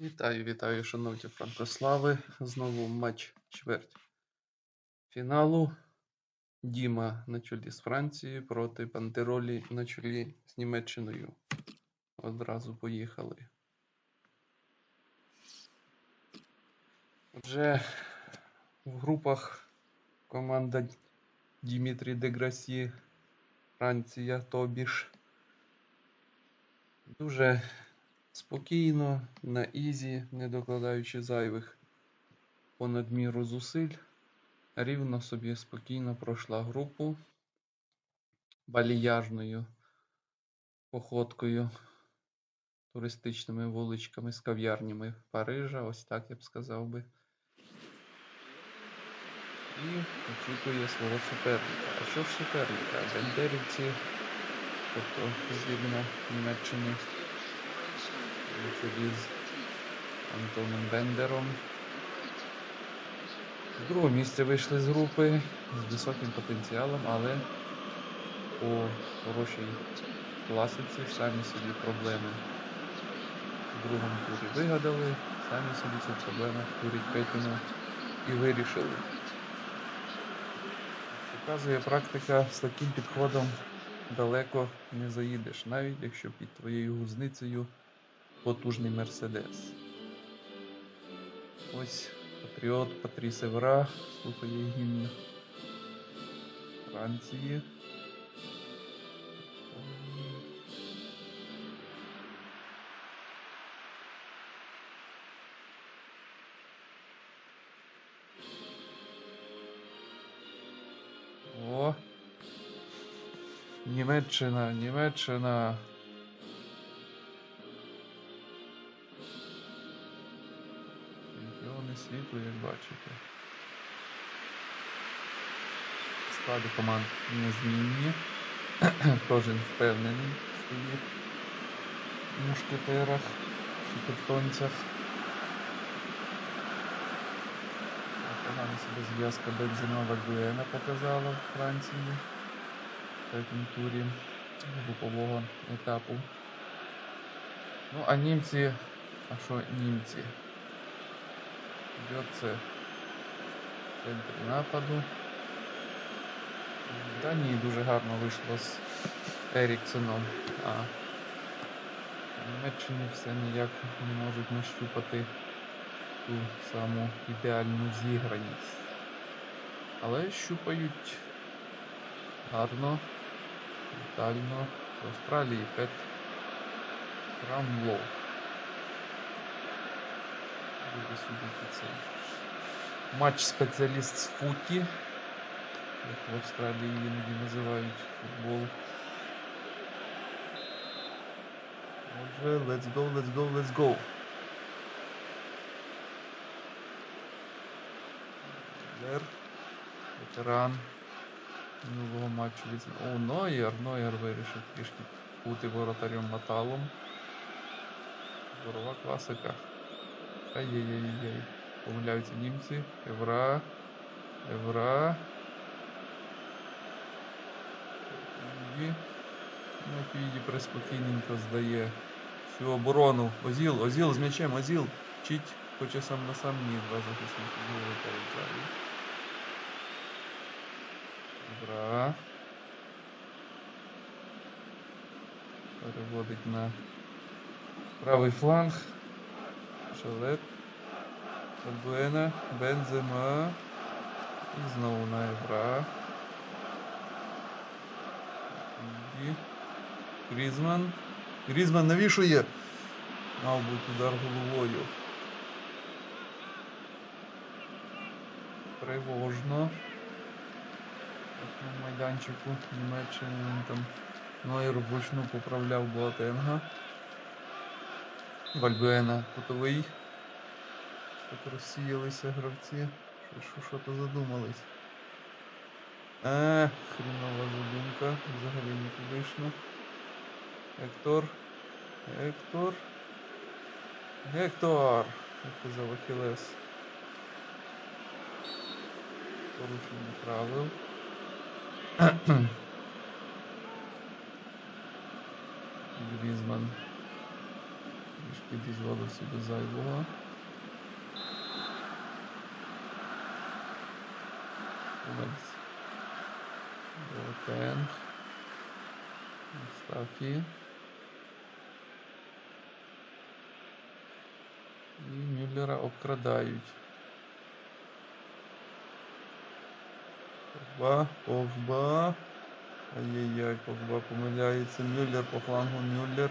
Вітаю, вітаю, шановні Франкослави. Знову матч чверть фіналу. Діма на чолі з Францією проти Пантеролі на чолі з Німеччиною. Одразу поїхали. Вже в групах команда Дімітрі Деграсі, Франція, Тобіш. Дуже спокійно, на ізі, не докладаючи зайвих понад міру зусиль, рівно собі спокійно пройшла групу вальяжною походкою, туристичними вуличками з кав'ярнями Парижа, ось так я б сказав би. І очікує свого суперника. А що ж суперника? Бендерівці, тобто збірна Німеччини з Антоном Бендером. З другого місця вийшли з групи з високим потенціалом, але по хорошій класиці самі собі проблеми в другому турі вигадали, самі собі ці проблеми в турі третьому і вирішили. Показує практика, з таким підходом далеко не заїдеш, навіть якщо під твоєю гузницею потужний Мерседес. Ось патріот Патріс Евра слухає гімн Франції. Німеччина, Німеччина. Бачите. Склади команд незмінні. Кожен впевнений в своїх мушкетерах, шикартонцях. Погано себе зв'язка Бензима Вальдуена показала в Франції в третьому турі групового етапу. Ну, а німці, а що німці? Йдеться в нападу. Данії дуже гарно вийшло з Еріксоном, а в Німеччині все ніяк не можуть нащупати ту саму ідеальну зіграність. Але щупають гарно, детально в Австралії Пет Крамлоу. Матч спеціаліст з футі, як в Австралії іноді називають футбол. Отже, let's go, let's go, let's go. Ветеран минулого матчу. О, Нойер, Нойер вирішив трішки бути воротарем металом. Здорова класика. Ай-яй-яй-яй. Помиляються німці. Евра. Евра. І Маквіді приспокійненько здає всю оборону. Озіл, Озіл з м'ячем, Озіл. Чить, хоче сам на сам ні, два захисники голови переджали. Евра. Переводить на правий фланг. Шалеп. Бальбуена, Бензема. І знову на. І Грізман. Грізман навішує. Мав бути удар головою. Тривожно. На майданчику Німеччини він там Нойер вручну поправляв Боатенга. Вальбуена кутовий. Так розсіялися гравці. Що, що, то задумались? Е, хрінова задумка. Взагалі не туди Гектор. Гектор. Гектор! Як Ахілес. Порушення правил. Грізман Трішки дозволив собі зайвого. Ось. Боатенг. І Мюллера обкрадають. Погба, Погба. Ай-яй-яй, Погба помиляється. Мюллер по флангу Мюллер.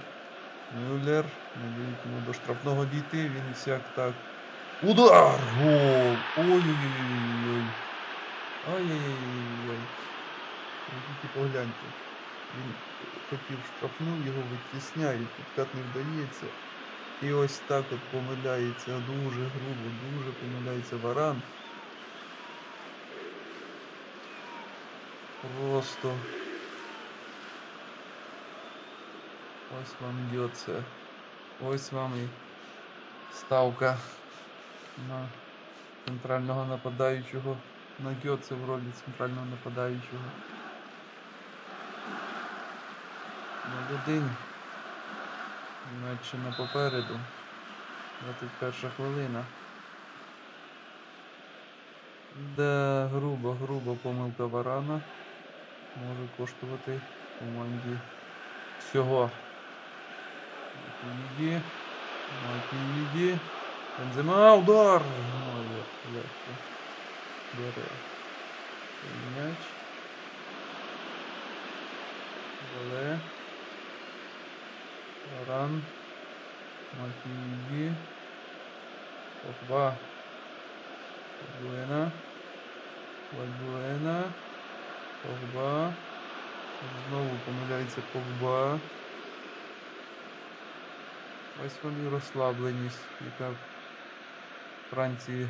Мюллер. Не до штрафного дійти. Він всяк так. Удар! Гол! Ой-ой-ой-ой-ой. Ай-яй-яй-яй. Тільки погляньте. Він хотів штрафну, його витісняють, підкат не вдається. І ось так от помиляється дуже грубо, дуже помиляється варан. Просто. Ось вам б'ється. Ось вам і ставка на центрального нападаючого. На Гьоце в ролі центрального нападаючого. 0-1. Німеччина попереду. 21 хвилина. Да, грубо, грубо помилка Варана може коштувати команді всього. Макіїді. Макіїді. Бензема, удар! Ой, легко. Бере. М'яч. Вале. Варан. Макіїді. Погба. Буена. Вальбуена. Погба. Знову помиляється Погба. Ось і розслабленість, яка Франції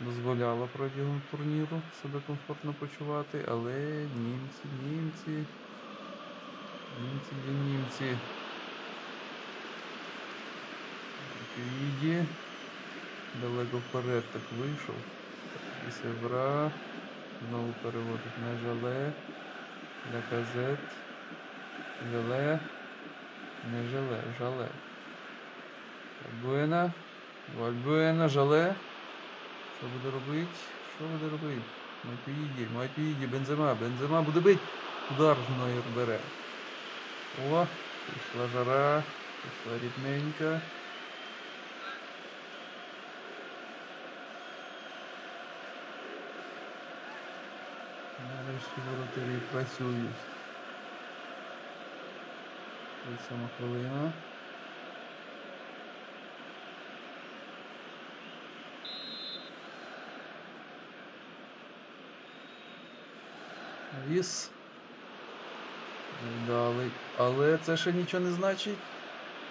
дозволяла протягом турніру себе комфортно почувати, але німці, німці. Німці є німці. Квіді. Далеко вперед так вийшов. І Севра. Знову переводить на жале. Ляказет. Жале. Не жале, жале. Вальбуена. Вальбуена, жале. Що буде робити? Що буде робити? Матюїді, Матюїді, Бензема, Бензема буде бить. Удар Нойер бере. О, пішла жара, пішла рідненька. Нарешті воротарі працюють. 37 хвилина. Віс. Дали. Але це ще нічого не значить.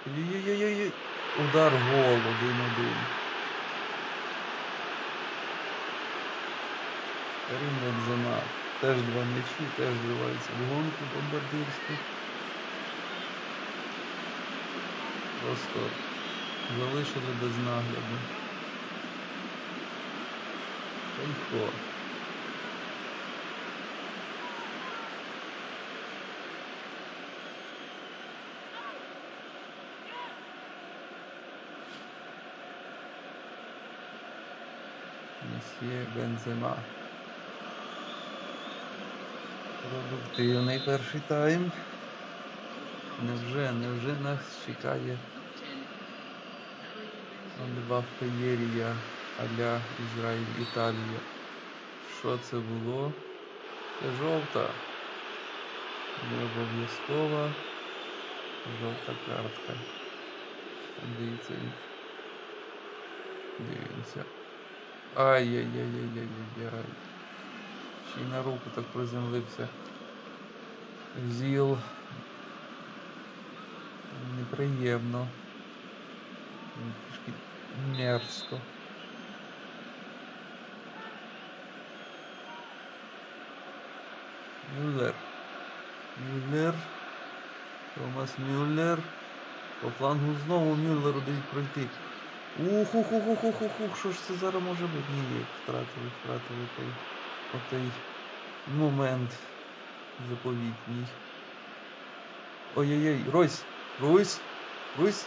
Ой-ой-ой-ой. Удар гол 1-1. Карим Бензема. Теж два м'ячі, теж вривається в гонку бомбардирську. Просто залишили без нагляду. Тонько. Месьє Бензема. Продуктивний перший тайм. Невже, невже нас чекає два феєрія а-ля Ізраїль Італія. Що це було? Це жовта. Не обов'язкова жовта картка. Дивіться. Дивимося. Ай-яй-яй-яй-яй-яй. Ще й на руку так приземлився. Зіл. Неприємно. Трішки мерзко. Мюллер. Мюллер. Томас Мюллер. По флангу знову Мюллеру дають пройти. Ух, ух, ух, ух, ух, ух, що ж це зараз може бути? Ні, втратили, втратили той, отей момент заповітній. Ой-ой-ой, Ройс, Ройс, Ройс.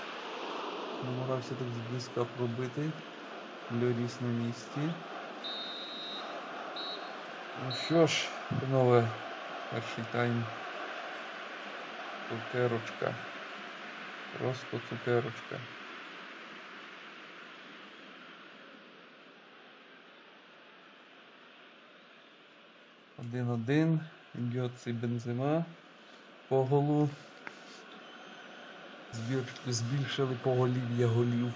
намагався так зблизька пробити. Льоріс на місці. Ну що ж, панове, перший тайм. Цукерочка. Просто цукерочка. Один-один. Гьоци Бензима по голу. Збільшили поголів'я голів.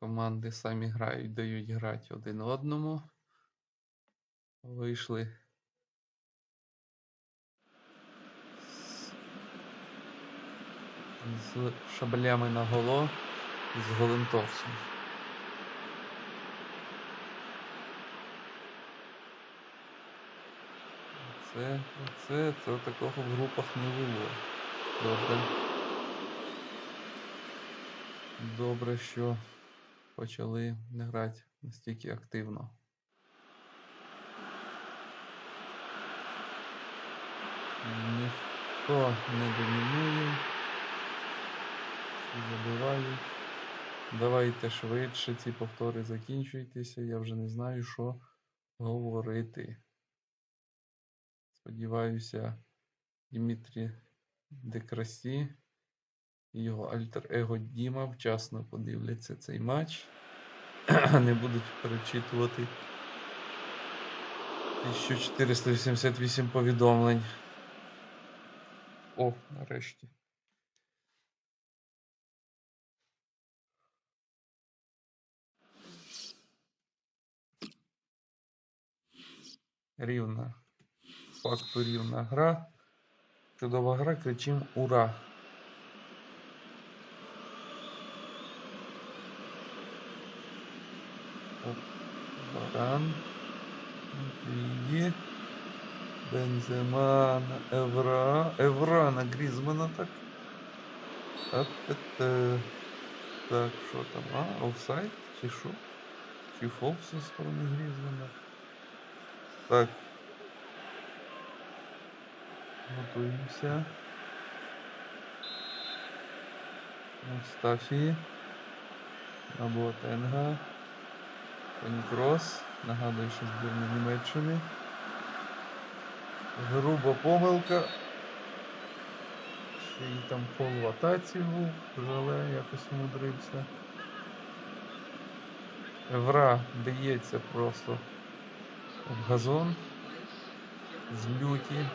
Команди самі грають, дають грати один одному. Вийшли. з- шаблями на голо з голентовцем. Це, це, це такого в групах не було. Добре. Добре, що почали грати настільки активно. Ніхто не домінує. Забивають. Давайте швидше ці повтори закінчуйтеся. Я вже не знаю, що говорити. Сподіваюся, Дмитрій Декрасі і його альтер-его Діма вчасно подивляться цей матч. Не будуть перечитувати 1488 повідомлень. О, нарешті. Рівна. Факту рівна гра. Чудова гра, кричим ура! Баран. Вігі. Бензема на Евра. Евра на Грізмана так. Так, это... Що там? А, офсайд? Чи що? Чи фол зі сторони Грізмана? Так. Готуємося. Мустафі. Аботенга. Тоні Крос. Нагадую, що збірна Німеччини. Груба помилка. Ще й там фол в атаці був, але якось умудрився. Евра дається просто в газон. З люті.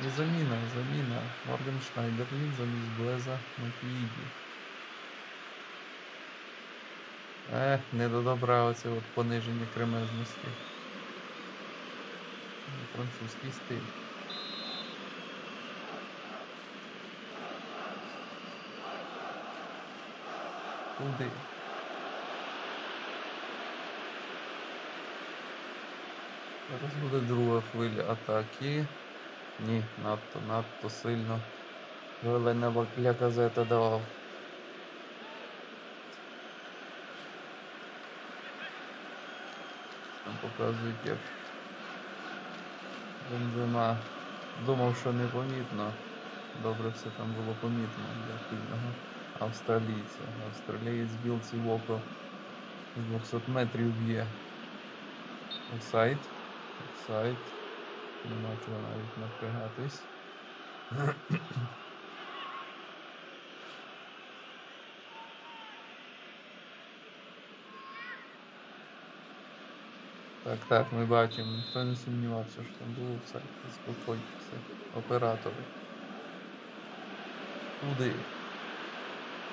І заміна, заміна. Морган Шнайдерлін замість Блеза Маквіді. Ех, не до добра оце от пониження кремезності. Французький стиль. Куди? Зараз буде друга хвиля атаки. Ні, надто, надто сильно. Велена для газета давав. Там показують як Бензема думав, що непомітно. Добре все там було помітно для пильного австралійця. Австралієць білці в око з 200 метрів б'є. Офсайд. Офсайд. Нема чого навіть напрягатись. Так, так, ми бачимо. Ніхто не сумнівався, що там було все. Заспокойтеся. Оператори. Куди?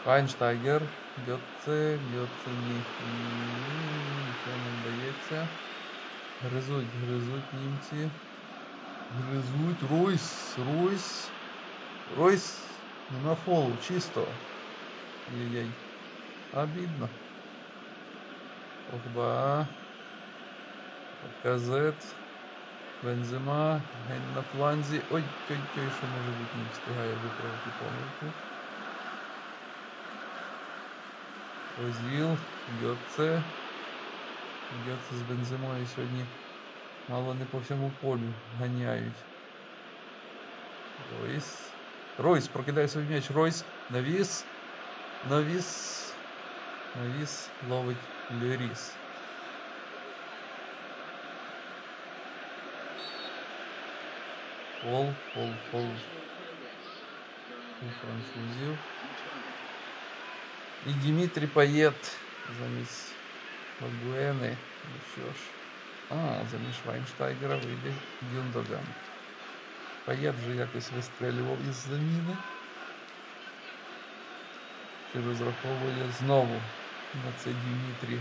Файнштайгер. Гьотце, Гьотце ні. Нічого не вдається. Гризуть, гризуть німці. Гризуть. Ройс, Ройс. Ройс. Нема фолу, чисто. Ай-яй-яй. Обідно. Охба. Казет. Бензема. Ген на фланзі. Ой, ой, ой, що може бути не встигає виправити помилку. Озіл, Гьоце. Гьоце з бензимою сьогодні мало не по всьому полю ганяють. Ройс. Ройс, прокидає свій м'яч. Ройс. Навіс. Навіс. Навіс ловить Льоріс. Фол, фол, фол. У французів. І Дімітрі Паєт замість Магуени. Ну що ж. А, заміж Вайнштайгера вийде Гюндоган. Паєт вже якось вистрелював із заміни. І розраховує знову на це Дімітрі.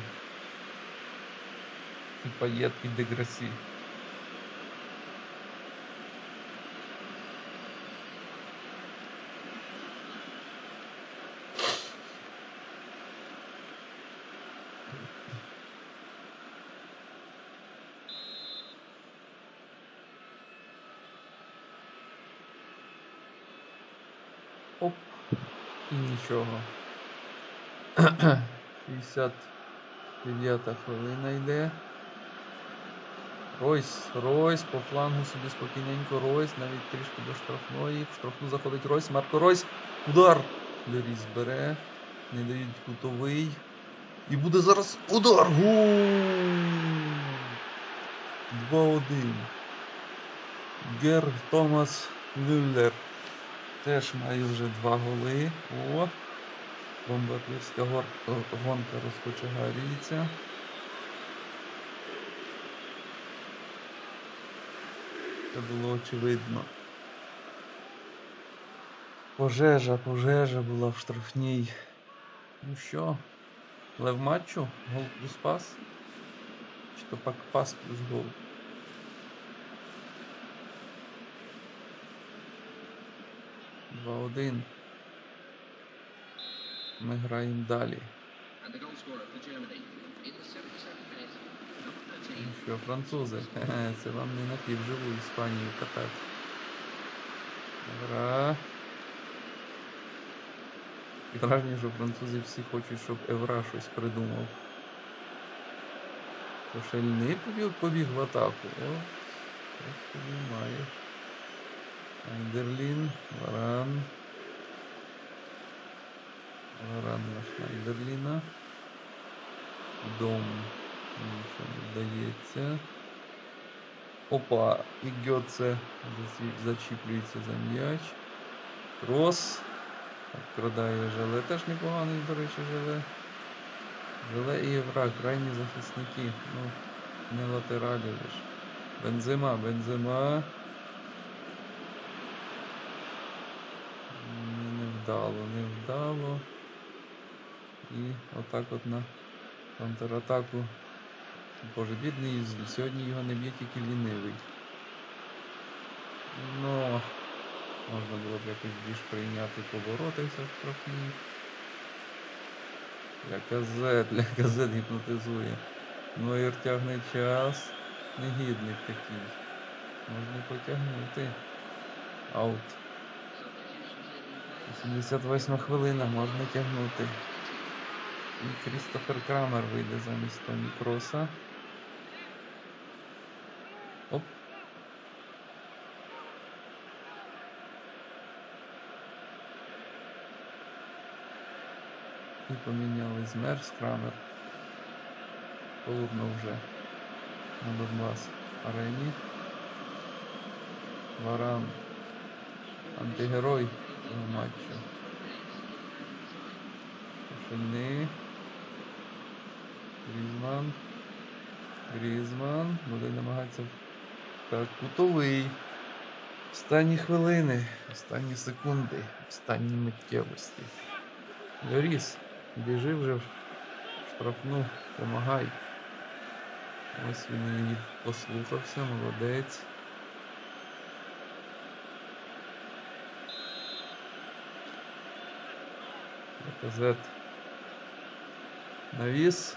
І Паєт і Деграсі. Оп. І нічого. 69 хвилина йде. Ройс, Ройс, по флангу собі спокійненько Ройс, навіть трішки до штрафної. В штрафну заходить Ройс, Марко Ройс. Удар! Льоріс бере. Не дають кутовий. І буде зараз удар! Гол! 2-1. Гер Томас Мюллер. Теж має вже два голи. О! Бомбардирська гор... гонка розкочегарюється. Це було очевидно. Пожежа, пожежа була в штрафній. Ну що, лев матчу? Гол плюс пас? Чи то пак пас плюс гол? 77th minute, number 13. Ну що, французи, це вам не напівживу Іспанію катати. Гра. Враження, що французи всі хочуть, щоб Евра щось придумав. То Шельний побіг, в атаку. О, ось піднімає. Айдерлін, Варан. Варан на Шнайдерліна. Дом. Нічого не вдається. Опа, і Гьоце зачіплюється за м'яч. Крос. Вкрадає Желе. Теж непоганий, до речі, Желе. Желе і Євра, крайні захисники. Ну, не латералі лиш. Бензима, Бензима. Не, не вдало, не вдало. І отак от на контратаку. Боже, бідний сьогодні його не б'є тільки лінивий. Ну, можна було б якось більш прийняти поворотися в штрафній. Ляказет, ляказет гіпнотизує. Нойер тягне час. Негідник такий. Можна потягнути. Аут. 88 хвилина, можна тягнути. І Крістофер Крамер вийде замість Тоні Кроса. Оп. І помінялись Мерс Крамер. Холодно вже на Донбас арені. Варан. Антигерой матчу. Шельний. Грізман. Грізман. Буде намагатися. Так, кутовий. Останні хвилини, останні секунди, останні миттєвості. Льоріс, біжи вже в штрафну, помагай. Ось він її послухався, молодець. Лаказет. Навіс.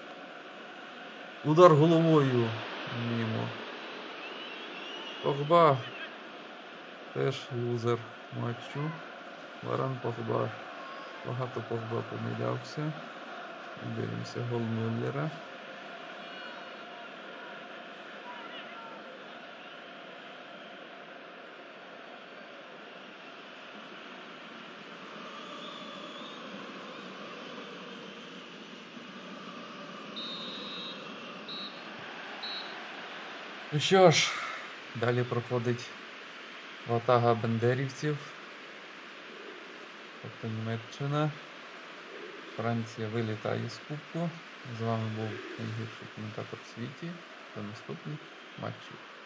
Удар головою. Мімо. Погба. Теж лузер матчу. Варан Погба. Багато Погба помилявся. Дивимося гол Мюллера. Ну що ж, далі проходить ватага бендерівців. Тобто Німеччина. Франція вилітає з кубку. З вами був найгірший коментатор в світі. До наступних матчів.